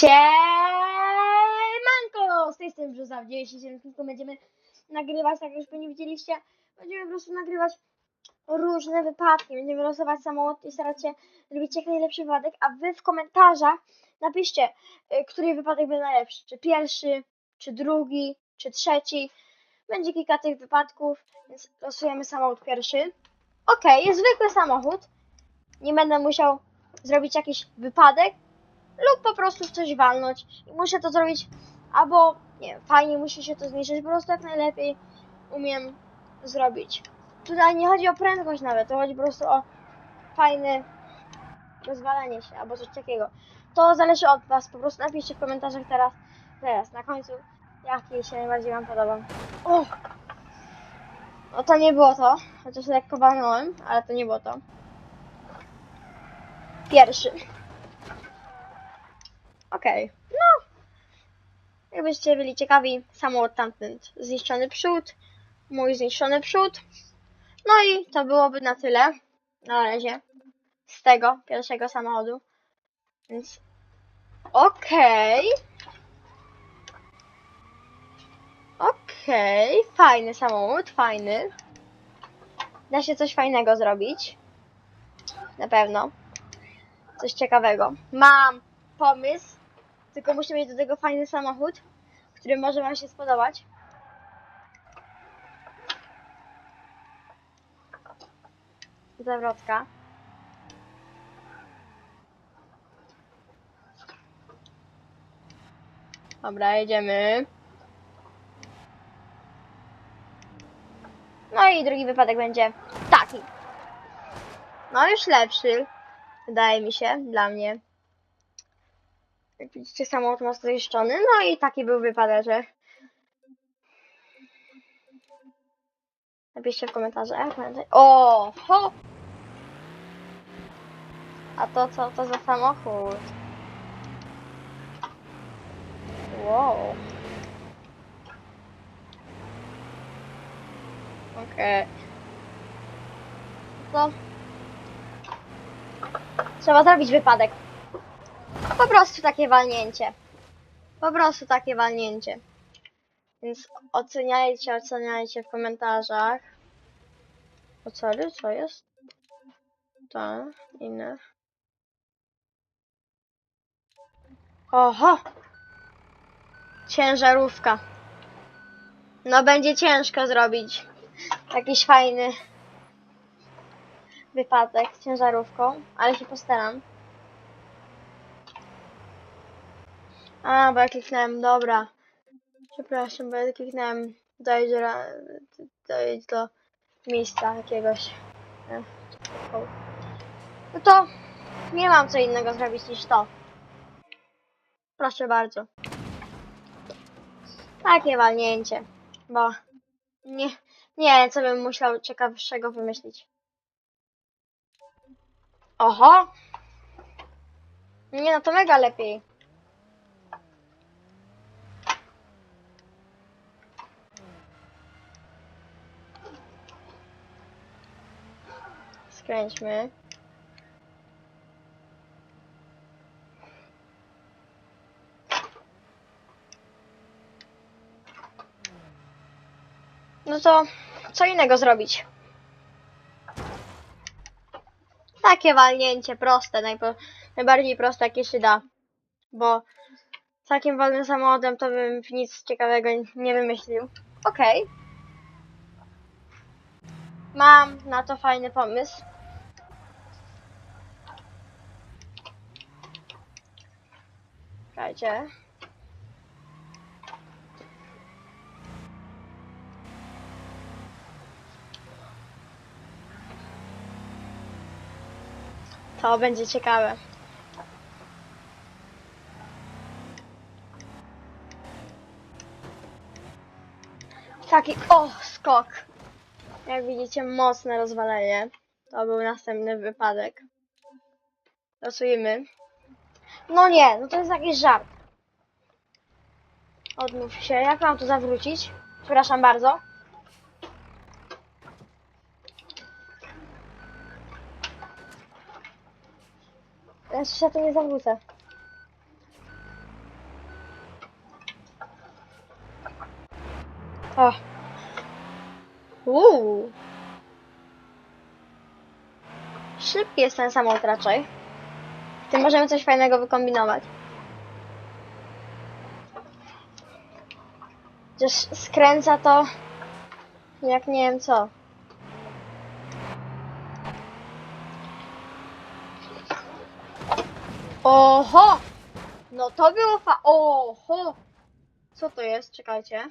Siemanko! Z tej strony Brzoza, w 97 odcinku będziemy nagrywać, tak jak już pewnie widzieliście, będziemy po prostu nagrywać różne wypadki, będziemy losować samochód i starać się zrobić jak najlepszy wypadek, a wy w komentarzach napiszcie, y, który wypadek był najlepszy, czy pierwszy, czy drugi, czy trzeci. Będzie kilka tych wypadków, więc losujemy samochód pierwszy. Okej, jest zwykły samochód, nie będę musiał zrobić jakiś wypadek, lub po prostu w coś walnąć i muszę to zrobić albo nie fajnie musi się to zniszczyć, po prostu jak najlepiej umiem zrobić. Tutaj nie chodzi o prędkość nawet, to chodzi po prostu o fajne rozwalanie się albo coś takiego. To zależy od was, po prostu napiszcie w komentarzach teraz, teraz, na końcu, jaki się najbardziej wam podoba. O! No to nie było to, chociaż lekko walnąłem, ale to nie było to. Pierwszy. Okej, no. Jakbyście byli ciekawi, samolot tamten zniszczony przód, mój zniszczony przód. No i to byłoby na tyle na razie z tego pierwszego samochodu. Więc okej. Okej, fajny samochód, fajny. Da się coś fajnego zrobić. Na pewno. Coś ciekawego. Mam pomysł, tylko muszę mieć do tego fajny samochód, który może Wam się spodobać. Zawrotka. Dobra, jedziemy. No i drugi wypadek będzie taki. No już lepszy. Wydaje mi się, dla mnie. Jak widzicie, samochód mocno zniszczony. No i taki był wypadek, że... Napiszcie w komentarzach. O! Ho! A to co to za samochód? Wow. Okej. To... Trzeba zrobić wypadek. Po prostu takie walnięcie. Po prostu takie walnięcie. Więc oceniajcie, oceniajcie w komentarzach. O sorry, co jest? To, inne. Oho! Ciężarówka. No będzie ciężko zrobić jakiś fajny wypadek ciężarówką, ale się postaram. A, bo ja kliknąłem, dobra. Przepraszam, bo ja kliknąłem dojdź do, dojdź do miejsca jakiegoś. E. No to nie mam co innego zrobić niż to. Proszę bardzo. Takie walnięcie, bo nie, nie co bym musiał ciekawszego wymyślić. Oho! Nie, no to mega lepiej. Skręćmy. No to co innego zrobić? Takie walnięcie proste, najbardziej proste jakie się da. Bo z takim wolnym samochodem to bym nic ciekawego nie wymyślił. Okej. Mam na to fajny pomysł. Czekajcie. To będzie ciekawe. Taki, o, skok. Jak widzicie, mocne rozwalenie. To był następny wypadek. Losujemy. No nie, no to jest jakiś żart. Odmów się. Jak mam tu zawrócić? Przepraszam bardzo. Ja się tu nie zawrócę. O. Uuu. Szybki jest ten samolot raczej. Tym możemy coś fajnego wykombinować. Chociaż skręca to jak nie wiem co. Oho! No to było fa... Oho! Co to jest? Czekajcie.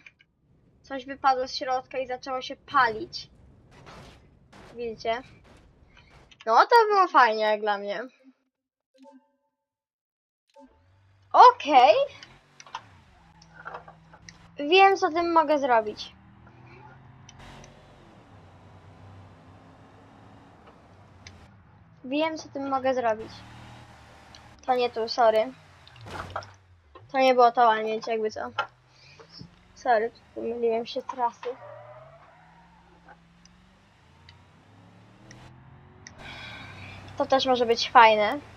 Coś wypadło z środka i zaczęło się palić. Widzicie? No to było fajnie jak dla mnie. Okej. Wiem co tym mogę zrobić. Wiem co tym mogę zrobić. To nie tu, sorry. To nie było to łanięcie, jakby co. Sorry, pomyliłem się trasy. To też może być fajne.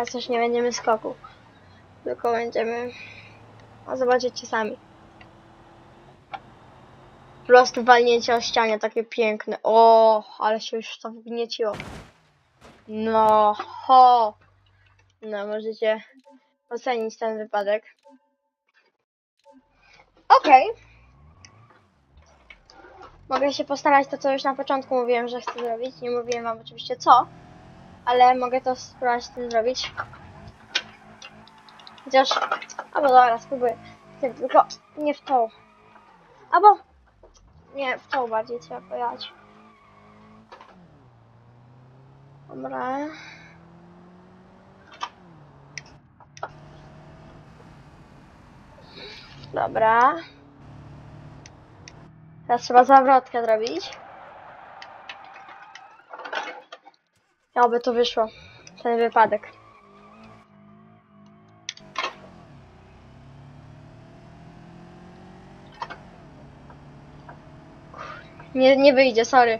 Teraz już nie będziemy skoku. Tylko będziemy... O, zobaczycie sami. Po prostu walnięcie o ścianie, takie piękne. O, ale się już to wgnieciło. No, ho. No, możecie ocenić ten wypadek. Okej. Mogę się postarać to, co już na początku mówiłem, że chcę zrobić. Nie mówiłem wam oczywiście co, ale mogę to spróbować tym zrobić. Chociaż, albo dobra, spróbuję. Chcę Tylko nie w tą. Albo, nie, w tą bardziej trzeba pojechać. Dobra. Dobra. Teraz trzeba zawrotkę zrobić. Oby to wyszło. Ten wypadek. Nie, nie wyjdzie, sorry.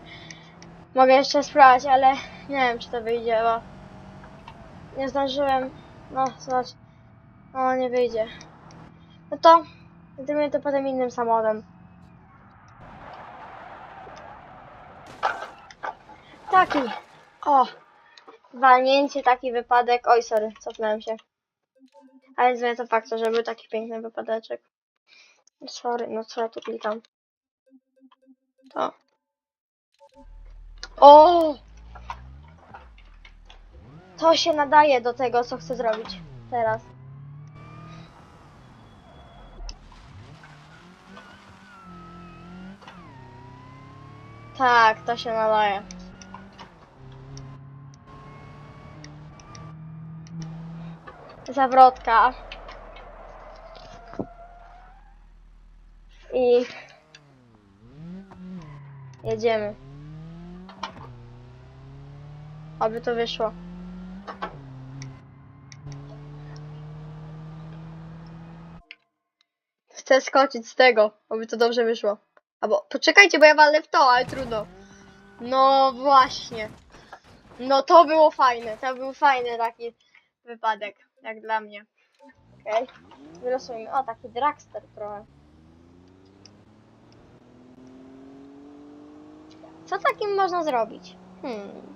Mogę jeszcze spróbować, ale nie wiem, czy to wyjdzie, bo nie zdążyłem. No, zobacz. O, nie wyjdzie. No to zrobimy to potem innym samochodem. Taki. O. Walnięcie, taki wypadek. Oj, sorry, cofnąłem się. Ale zmienia to fakt, że był taki piękny wypadeczek. Sorry, no co ja tu klikam? To. O! To się nadaje do tego, co chcę zrobić teraz. Tak, to się nadaje. Zawrotka. I jedziemy. Aby to wyszło. Chcę skoczyć z tego, aby to dobrze wyszło. Albo poczekajcie, bo ja walę w to, ale trudno. No właśnie. No to było fajne. To był fajny taki wypadek, jak dla mnie. Okej. Okay. Wylosujmy. O, taki dragster trochę. Co takim można zrobić? Hmm.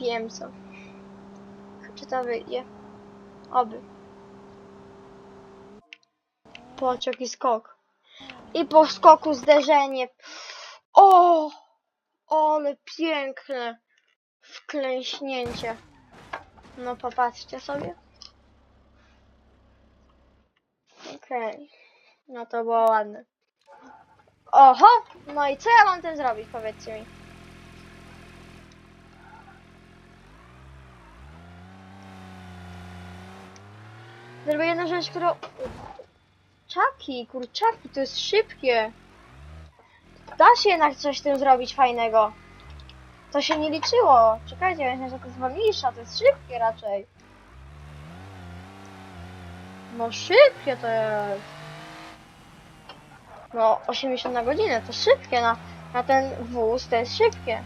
Wiem co. Czy to wyjdzie? Oby. Pociąg i skok. I po skoku zderzenie. O! Ale piękne. Wklęśnięcie. No popatrzcie sobie. Okej. No to było ładne. Oho! No i co ja mam tym zrobić, powiedzcie mi. Zrobię jedną rzecz, którą... Czaki, kurczaki, to jest szybkie. Da się jednak coś z tym zrobić fajnego. To się nie liczyło. Czekajcie, myślę, że to jest wolniejsza, to jest szybkie raczej. No szybkie to jest. No 80 na godzinę, to szybkie na A ten wóz to jest szybkie.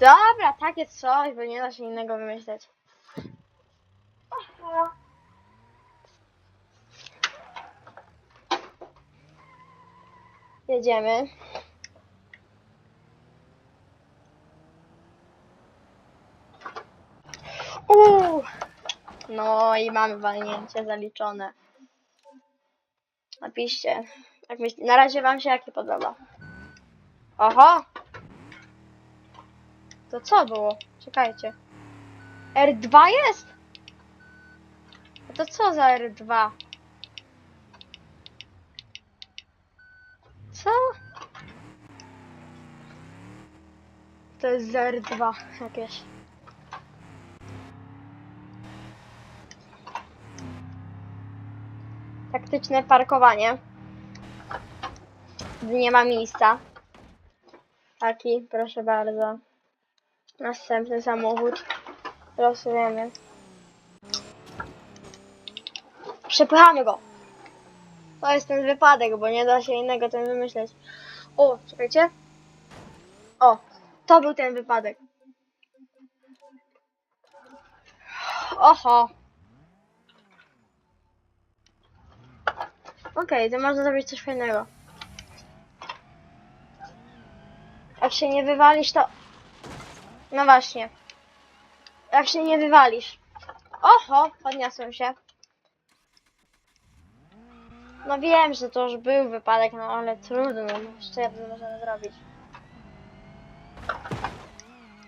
Dobra, takie coś, bo nie da się innego wymyśleć. Aha. Jedziemy. Uuu. No i mamy walnięcie zaliczone. Napiszcie. Jak myśl... Na razie wam się jakie podoba. Oho! To co było? Czekajcie. R2 jest? A to co za R2? Co? To jest za R2 jakieś. Taktyczne parkowanie. Nie ma miejsca. Taki, proszę bardzo. Następny samochód. Losujemy. Przepychamy go. To jest ten wypadek, bo nie da się innego tym wymyśleć. O, czekajcie. O, to był ten wypadek. Oho. Okej, to można zrobić coś fajnego. Jak się nie wywalisz, to... No właśnie. Jak się nie wywalisz. Oho, podniosłem się. No wiem, że to już był wypadek, no ale trudno, no jeszcze jedno możemy zrobić.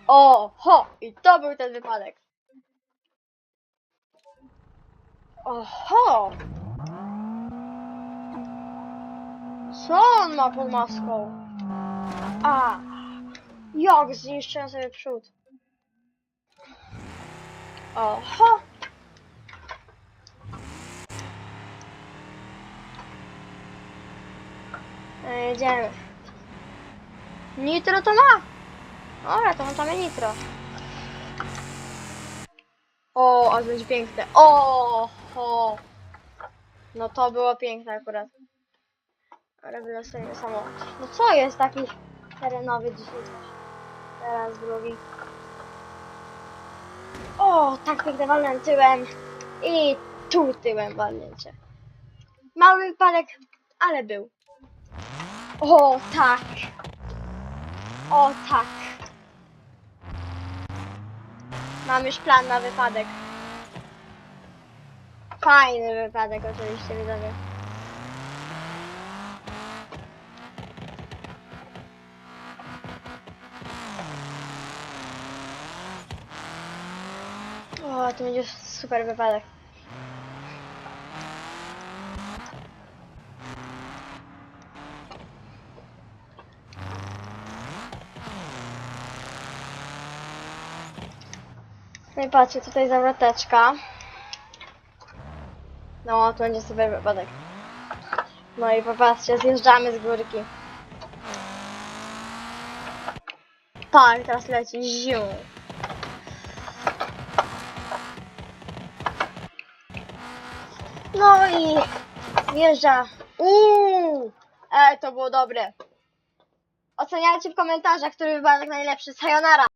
Oho, i to był ten wypadek. Oho! Co on ma pod maską? A, jak zniszczyłem sobie przód. Oho! Jedziemy. Nitro to ma! Dobra, to mamy nitro. O, a to będzie piękne. O, o. No to było piękne akurat. Ale wylosujemy samochód. No co jest taki terenowy dzisiaj też? Teraz drugi. O, tak piękne walnąłem tyłem. I tu tyłem walnięcie. Mały wypadek, ale był. O, tak. O, tak. Mam już plan na wypadek. Fajny wypadek oczywiście, widzowie. O, to będzie super wypadek. Patrzcie, tutaj zawroteczka. No, to będzie super wypadek. No i popatrzcie, zjeżdżamy z górki. Tak, teraz leci zium. No i wjeżdża. Uuu! E, to było dobre. Oceniajcie w komentarzach, który wypadek najlepszy. Sayonara!